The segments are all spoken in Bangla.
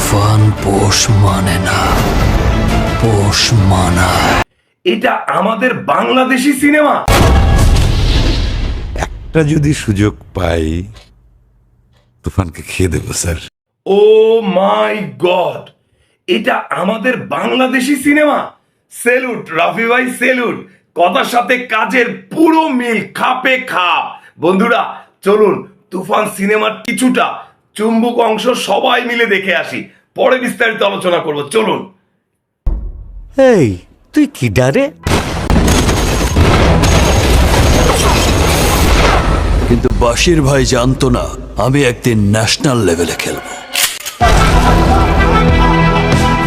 তুফান পোষ মানে না পোষ মানায় এটা আমাদের বাংলাদেশি সিনেমা। একটা যদি সুযোগ পাই তুফানকে খেয়ে দেবো স্যার। ও মাই গড এটা আমাদের বাংলাদেশি সিনেমা। সেলুট রাফি ভাই সেলুট। কথার সাথে কাজের পুরো মিল খাপে খাপ। বন্ধুরা চলুন তুফান সিনেমার কিছুটা চুম্বক অংশ সবাই মিলে দেখে আসি। পরে বিস্তারিত আলোচনা করব। চলুন। এই তুই কি ডারে? কিন্তু বাশির ভাই জানতো না আমি একদিন ন্যাশনাল লেভেলে খেলব।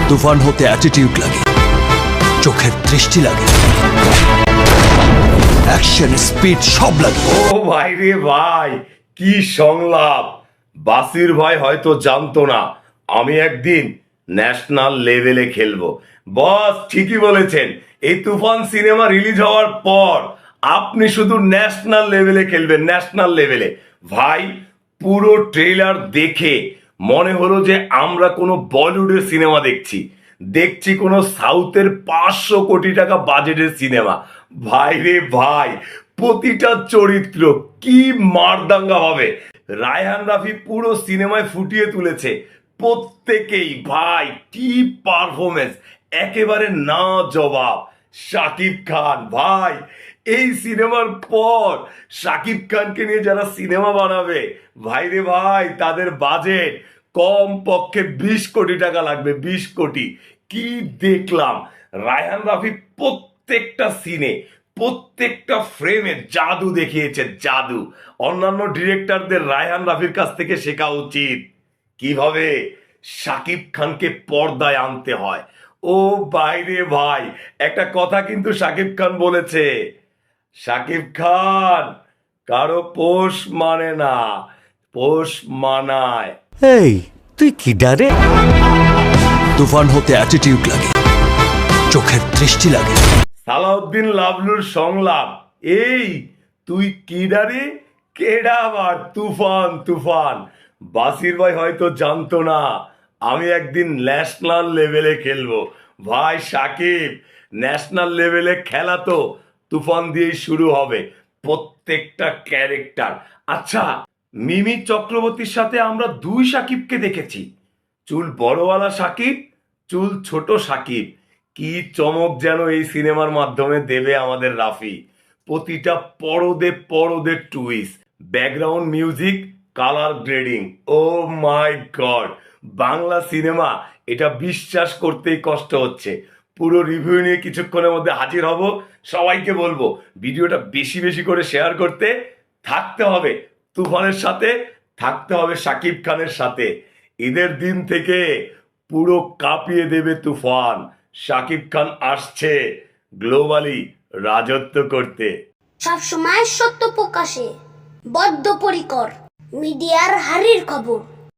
তুফান হতে অ্যাটিটিউড লাগে চোখের দৃষ্টি লাগে অ্যাকশন স্পিড সব লাগে। ও ভাই রে ভাই কি সংলাপ। বাসির ভাই হয়তো জানতো না। আমি একদিন ন্যাশনাল লেভেলে খেলব। বস, ঠিকই বলেছেন, এই তুফান সিনেমা রিলিজ হওয়ার পর আপনি শুধু ন্যাশনাল লেভেলে খেলবেন, ন্যাশনাল লেভেলে। ভাই, পুরো ট্রেলার দেখে মনে হলো যে আমরা কোনো বলিউডের সিনেমা দেখছি। দেখছি কোনো সাউথের পাঁচশো কোটি টাকা বাজেটের সিনেমা। ভাই রে ভাই প্রতিটা চরিত্র কি মারদাঙ্গা হবে? রায়হান রাফি পুরো সিনেমায় ফুটিয়ে তুলেছে। প্রত্যেকেই, ভাই, কি পারফরমেন্স একেবারে না জবাব শাকিব খান, ভাই, এই সিনেমার পর শাকিব খানকে নিয়ে যারা সিনেমা বানাবে, ভাই রে ভাই, তাদের বাজেট কম পক্ষে বিশ কোটি টাকা লাগবে, বিশ কোটি। কি দেখলাম? রায়হান রাফি প্রত্যেকটা সিনে প্রত্যেকটা ফ্রেমে জাদু দেখিয়েছে জাদু। অন্যান্য ডিরেক্টরদের রায়হান রাফির কাছ থেকে শেখা উচিত। কীভাবে শাকিব খানকে পর্দায় আনতে হয়। ও বাইরে ভাই একটা কথা কিন্তু শাকিব খান বলেছে। শাকিব খান কারও পোষ মানে না পোষ মানায়। এই তুই কি ডারে? তুফান হতে অ্যাটিটিউড লাগে চোখের দৃষ্টি লাগে। সালাউদ্দিন লাবলুর সংলাপ, এই, তুই কিডারে কেডা আবার? তুফান তুফান। বাসির ভাই হয়তো জানতো না, আমি একদিন ন্যাশনাল লেভেলে খেলব। ভাই সাকিব, ন্যাশনাল লেভেলে খেলা তো তুফান দিয়েই শুরু হবে, প্রত্যেকটা ক্যারেক্টার। আচ্ছা মিমি চক্রবর্তীর সাথে আমরা দুই সাকিবকে দেখেছি। চুল বড়ওয়ালা সাকিব, চুল ছোট সাকিব। কি চমক যেন এই সিনেমার মাধ্যমে দেবে আমাদের রাফি। প্রতিটা পরদে পরদে twist background music colour grading oh my god Bangla cinema, এটা বিশ্বাস করতেই কষ্ট হচ্ছে। পুরো রিভিউ নিয়ে কিছুক্ষণের মধ্যে হাজির হব। সবাইকে বলব, ভিডিওটা বেশি বেশি করে শেয়ার করতে থাকতে হবে তুফানের সাথে, থাকতে হবে সাকিব খানের সাথে। ঈদের দিন থেকে পুরো কাঁপিয়ে দেবে তুফান। সাকিব খান আসছে গ্লোবালি রাজত্ব করতে। সবসময় সত্য প্রকাশে বদ্ধপরিকর মিডিয়ার হারির খবর।